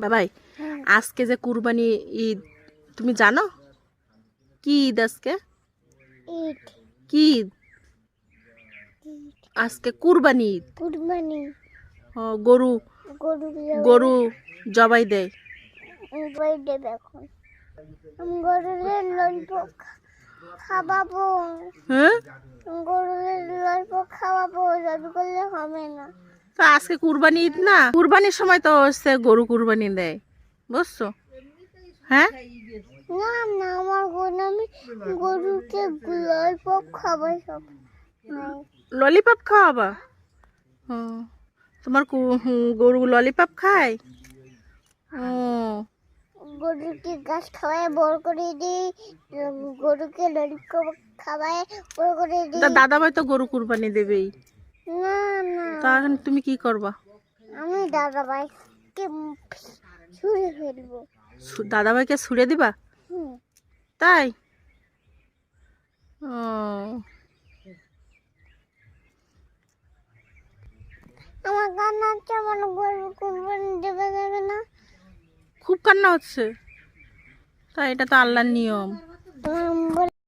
বাবাই আজকে যে কুরবানি ঈদ তুমি জানো? কি ঈদ আজকে? কি ঈদ? আজকে কুরবানি ঈদ। কুরবানি। ও, গরু গরু জবাই দেয়। বই দেবে এখন। আমি গরুদের লল্প খাওয়াবো। হ্যাঁ? গরুদের লল্প খাওয়াবো দাবি করলে হবে না। তো আজকে কুরবানি ঈদ না? কুরবানির সময় তো হচ্ছে গরু কুরবানি দেয় বুঝছ? হ্যাঁ? না না আমার গরু আমি গরুকে লল্প খাবার সব। নাই ললিপপ খাওয়াবা? ও তোমার গরু ললিপপ খায়? ও। গরুকে ঘাস খাওয়ায় বড় করে দিই গরুকে ললিপপ খাওয়ায় বড় করে দিই। তা দাদাভাই তো গরু কুরবানি দেবেই। না তা এখন তুমি কি করবা? আমি দাদা ভাইকে ছুঁড়ে ফেলব। সু- দাদাভাইকে ছুড়ে দিবা? তাই? ও। আমার কান্না হচ্ছে আমার গরু কুরবানি দেবে দেবে না। খুব কান্না হচ্ছে। তা এটা তো আল্লাহর নিয়ম।